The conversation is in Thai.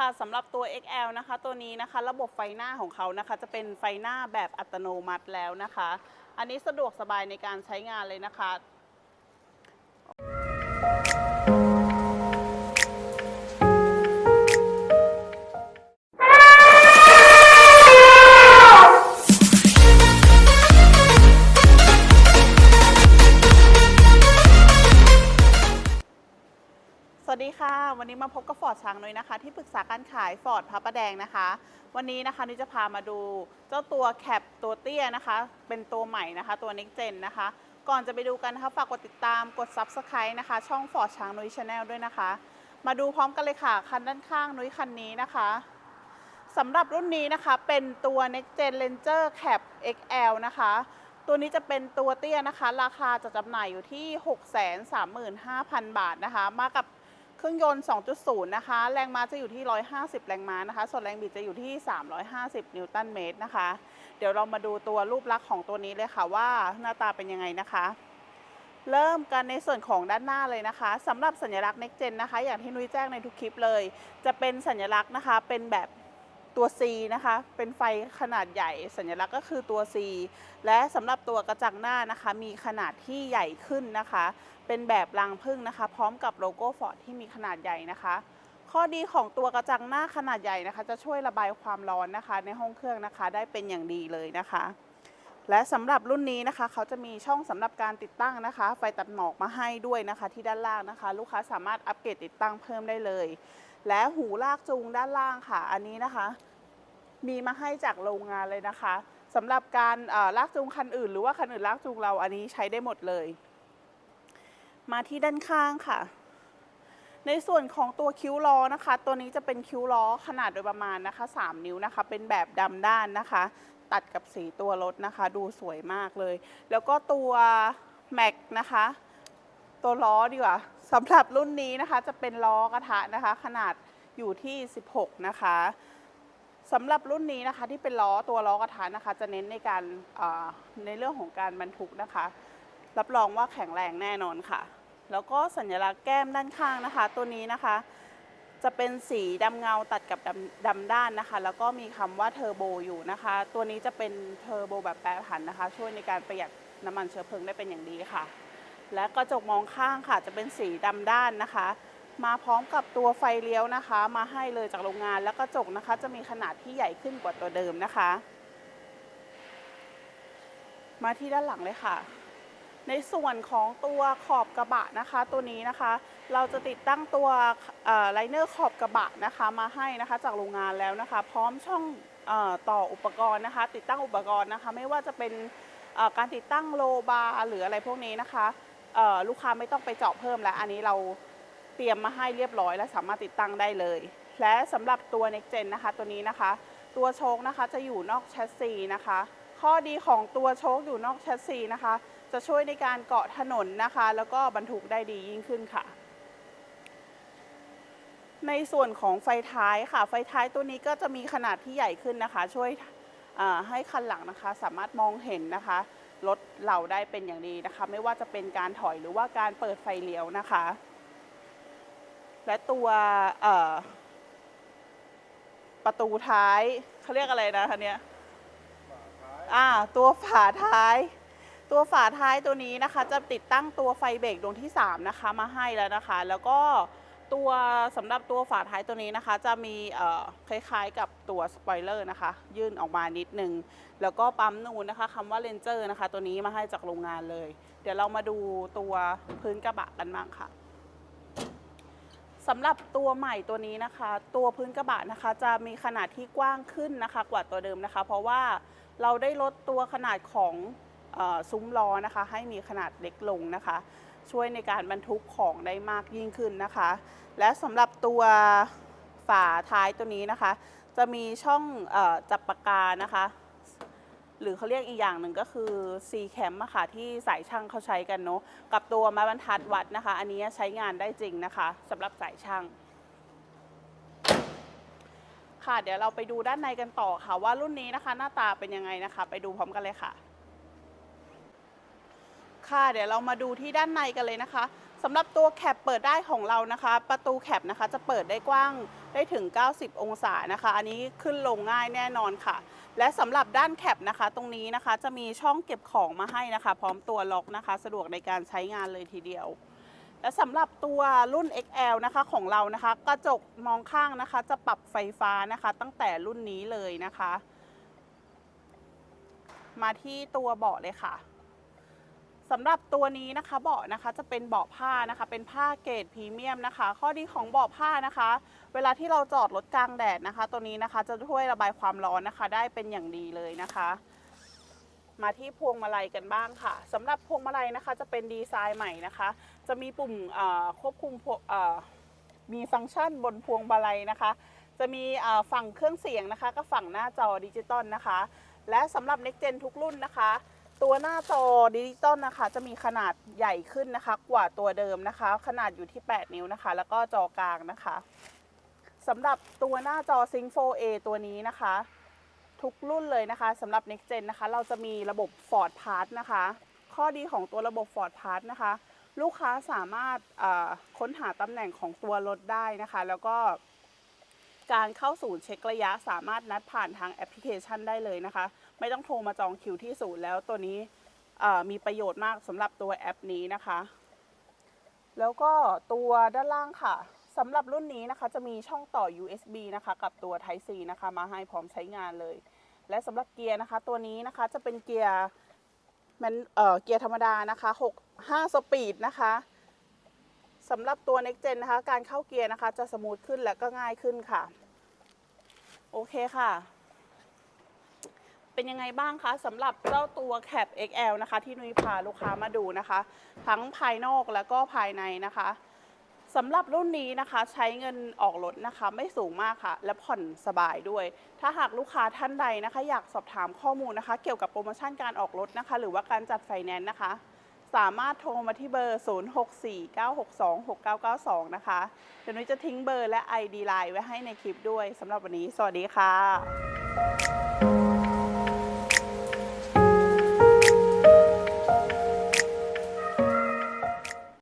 ค่ะสำหรับตัว XL นะคะ ตัวนี้นะคะ ระบบไฟหน้าของเขานะคะ จะเป็นไฟหน้าแบบอัตโนมัติแล้วนะคะ อันนี้สะดวกสบายในการใช้งานเลยนะคะ วัสดีค่ะ วันนี้มาพบกับฟอร์ดช้างนุ้ยนะคะ ที่ปรึกษาการขายฟอร์ดพระประแดงนะคะ วันนี้นะคะนุ้ยจะพามาดูเจ้าตัวแคปตัวเตี้ยนะคะ เป็นตัวใหม่นะคะ ตัว Next Gen นะคะ ก่อนจะไปดูกันนะคะฝากกดติดตามกด Subscribe นะคะ ช่องฟอร์ดช้างนุ้ยชาแนลด้วยนะคะ มาดูพร้อมกันเลยค่ะ คันด้านข้างนุ้ยคันนี้นะคะสำหรับรุ่นนี้นะคะเป็นตัว Next Gen Ranger Cap XL นะคะตัวนี้จะเป็นตัวเตี้ยนะคะ ราคาจะจำหน่ายอยู่ที่ 635,000 บาทนะคะ มากับ เครื่องยนต์ 2.0 นะคะ แรงม้าจะอยู่ที่ 150 แรงม้านะคะ ส่วนแรงบิดจะอยู่ที่ 350 นิวตันเมตรนะคะ เดี๋ยวเรามาดูตัวรูปลักษณ์ของตัวนี้เลยค่ะว่าหน้าตาเป็นยังไงนะคะ เริ่มกันในส่วนของด้านหน้าเลยนะคะสำหรับสัญลักษณ์ Next Gen นะคะ อย่างที่นุ้ยแจ้งในทุกคลิปเลย จะเป็นสัญลักษณ์นะคะ เป็นแบบ ตัว C นะคะ เป็นไฟขนาดใหญ่สัญลักษณ์ก็คือตัว C และสำหรับตัวกระจังหน้านะคะ มีขนาดที่ใหญ่ขึ้นนะคะ เป็นแบบรังผึ้งนะคะ พร้อมกับโลโก้ฟอร์ดที่มีขนาดใหญ่นะคะ ข้อดีของตัวกระจังหน้าขนาดใหญ่นะคะ จะช่วยระบายความร้อนนะคะ ในห้องเครื่องนะคะ ได้เป็นอย่างดีเลยนะคะ และสำหรับรุ่นนี้นะคะ เขาจะมีช่องสำหรับการติดตั้งนะคะ ไฟตัดหมอกมาให้ด้วยนะคะ ที่ด้านล่างนะคะ ลูกค้าสามารถอัปเกรดติดตั้งเพิ่มได้เลยและหูลากจูงด้านล่างค่ะ อันนี้นะคะ มีมาให้จากโรงงานเลยนะคะสำหรับการลากจูงคันอื่น หรือว่าคันอื่นลากจูงเราอันนี้ใช้ได้หมดเลย มาที่ด้านข้างค่ะ ในส่วนของตัวคิ้วล้อนะคะ ตัวนี้จะเป็นคิ้วล้อขนาดโดยประมาณนะคะ 3 นิ้วนะคะ เป็นแบบดำด้านนะคะ ตัดกับสีตัวรถนะคะ ดูสวยมากเลย แล้วก็ตัวแม็กนะคะตัวล้อดีกว่าสำหรับรุ่นนี้นะคะจะเป็นล้อกระทะนะคะ ขนาดอยู่ที่ 16 นะคะ สำหรับรุ่นนี้นะคะที่เป็นล้อตัวล้อกระทะนะคะ จะเน้นในการในเรื่องของการบรรทุกนะคะ รับรองว่าแข็งแรงแน่นอนค่ะ แล้วก็สัญลักษณ์แก้มด้านข้างนะคะ ตัวนี้นะคะ จะเป็นสีดำเงาตัดกับดำดำด้านนะคะ แล้วก็มีคำว่าเทอร์โบอยู่นะคะ ตัวนี้จะเป็นเทอร์โบแบบแปรผันนะคะ ช่วยในการประหยัดน้ำมันเชื้อเพลิงได้เป็นอย่างดีค่ะ และกระจกมองข้างค่ะ จะเป็นสีดำด้านนะคะ มาพร้อมกับตัวไฟเลี้ยวนะคะ มาให้เลยจากโรงงานแล้วกระจกนะคะ จะมีขนาดที่ใหญ่ขึ้นกว่าตัวเดิมนะคะ มาที่ด้านหลังเลยค่ะ ในส่วนของตัวขอบกระบะนะคะ ตัวนี้นะคะ เราจะติดตั้งตัวไลเนอร์ขอบกระบะนะคะ มาให้นะคะจากโรงงานแล้วนะคะ พร้อมช่องอต่ออุปกรณ์นะคะ ติดตั้งอุปกรณ์นะคะ ไม่ว่าจะเป็นการติดตั้งโลบาร์หรืออะไรพวกนี้นะคะลูกค้าไม่ต้องไปเจาะเพิ่มแล้ว อันนี้เรา ตรียมมาให้เรียบร้อยและสามารถติดตั้งได้เลย และสำหรับตัว Next Gen นะคะตัวนี้นะคะ ตัวโชคนะคะจะอยู่นอกแชสซีนะคะ ข้อดีของตัวโชคอยู่นอกแชสซีนะคะ จะช่วยในการเกาะถนนนะคะ แล้วก็บรรทุกได้ดียิ่งขึ้นค่ะ ในส่วนของไฟท้ายค่ะ ไฟท้ายตัวนี้ก็จะมีขนาดที่ใหญ่ขึ้นนะคะ ช่วยให้คันหลังนะคะ สามารถมองเห็นนะคะรถเราได้เป็นอย่างดีนะคะ ไม่ว่าจะเป็นการถอยหรือว่าการเปิดไฟเลี้ยวนะคะ และตัวเอ่อประตูท้ายเขาเรียกอะไรนะคะเนี่ยอ่าตัวฝาท้าย ตัวฝาท้ายตัวนี้นะคะ จะติดตั้งตัวไฟเบรกดวงที่ 3 นะคะ มาให้แล้วนะคะ แล้วก็ตัวสำหรับตัวฝาท้ายตัวนี้นะคะ จะมีเอ่อคล้ายๆกับตัวสปอยเลอร์นะคะ ยื่นออกมานิดนึง แล้วก็ปั๊มนูนนะคะคำว่าเลนเจอร์นะคะ ตัวนี้มาให้จากโรงงานเลย เดี๋ยวเรามาดูตัวพื้นกระบะกันบ้างค่ะ สำหรับตัวใหม่ตัวนี้นะคะ ตัวพื้นกระบะนะคะ จะมีขนาดที่กว้างขึ้นนะคะ กว่าตัวเดิมนะคะ เพราะว่าเราได้ลดตัวขนาดของอซุ้มล้อนะคะ ให้มีขนาดเล็กลงนะคะ ช่วยในการบรรทุกของได้มากยิ่งขึ้นนะคะ และสำหรับตัวฝาท้ายตัวนี้นะคะ จะมีช่องอจับปากกานะคะ หรือเขาเรียกอีกอย่างหนึ่งก็คือ C cam อะค่ะที่สายช่างเขาใช้กันเนาะกับตัวไม้บรรทัดวัดนะคะ อันนี้ใช้งานได้จริงนะคะสำหรับสายช่างค่ะเดี๋ยวเราไปดูด้านในกันต่อค่ะ ว่ารุ่นนี้นะคะ หน้าตาเป็นยังไงนะคะ ไปดูพร้อมกันเลยค่ะ ค่ะเดี๋ยวเรามาดูที่ด้านในกันเลยนะคะสำหรับตัวแคปเปิดได้ของเรานะคะ ประตูแคปนะคะ จะเปิดได้กว้างได้ถึง 90 องศานะคะ อันนี้ขึ้นลงง่ายแน่นอนค่ะ และสำหรับด้านแคปนะคะ ตรงนี้นะคะจะมีช่องเก็บของมาให้นะคะ พร้อมตัวล็อกนะคะ สะดวกในการใช้งานเลยทีเดียว และสำหรับตัวรุ่น XL นะคะของเรานะคะ กระจกมองข้างนะคะ จะปรับไฟฟ้านะคะ ตั้งแต่รุ่นนี้เลยนะคะ มาที่ตัวเบาะเลยค่ะ สำหรับตัวนี้นะคะเบาะนะคะจะเป็นเบาะผ้านะคะ เป็นผ้าเกรดพรีเมียมนะคะ ข้อดีของเบาะผ้านะคะ เวลาที่เราจอดรถกลางแดดนะคะ ตัวนี้นะคะจะช่วยระบายความร้อนนะคะ ได้เป็นอย่างดีเลยนะคะ มาที่พวงมาลัยกันบ้างค่ะสำหรับพวงมาลัยนะคะ จะเป็นดีไซน์ใหม่นะคะ จะมีปุ่มควบคุมมีฟังก์ชันบนพวงมาลัยนะคะ จะมีฝั่งเครื่องเสียงนะคะกับฝั่งหน้าจอดิจิตอลนะคะ และสำหรับ Next Gen ทุกรุ่นนะคะ ตัวหน้าจอดิจิตอลนะคะ จะมีขนาดใหญ่ขึ้นนะคะ กว่าตัวเดิมนะคะ ขนาดอยู่ที่ 8 นิ้วนะคะ แล้วก็จอกลางนะคะสำหรับตัวหน้าจอ Sync 4A ตัวนี้นะคะ ทุกรุ่นเลยนะคะสำหรับ Next Gen นะคะ เราจะมีระบบ Ford Pass นะคะ ข้อดีของตัวระบบ Ford Pass นะคะ ลูกค้าสามารถค้นหาตำแหน่งของตัวรถได้นะคะ แล้วก็ การเข้าศูนย์เช็คระยะสามารถนัดผ่านทางแอปพลิเคชันได้เลยนะคะ ไม่ต้องโทรมาจองคิวที่ศูนย์แล้วตัวนี้มีประโยชน์มากสำหรับตัวแอปนี้นะคะ แล้วก็ตัวด้านล่างค่ะสำหรับรุ่นนี้นะคะจะมีช่องต่อ USB นะคะกับตัว Type C นะคะมาให้พร้อมใช้งานเลย และสำหรับเกียร์นะคะ ตัวนี้นะคะจะเป็นเกียร์มันเเกียร์ธรรมดานะคะ6 5สปีดนะคะ สำหรับตัว Next Gen นะคะ การเข้าเกียร์นะคะ จะสมูทขึ้นและก็ง่ายขึ้นค่ะ โอเคค่ะ เป็นยังไงบ้างคะสำหรับเจ้าตัว Cap XL นะคะ ที่นุ้ยพาลูกค้ามาดูนะคะ ทั้งภายนอกแล้วก็ภายในนะคะสำหรับรุ่นนี้นะคะใช้เงินออกรถนะคะ ไม่สูงมากค่ะ และผ่อนสบายด้วย ถ้าหากลูกค้าท่านใดนะคะ อยากสอบถามข้อมูลนะคะ เกี่ยวกับโปรโมชั่นการออกรถนะคะ หรือว่าการจัดไฟแนนซ์นะคะ สามารถโทรมาที่เบอร์ 0649626992 นะคะ เดี๋ยวนุ้ยจะทิ้งเบอร์และ ID Line ไว้ให้ในคลิปด้วยสำหรับวันนี้ สวัสดีค่ะ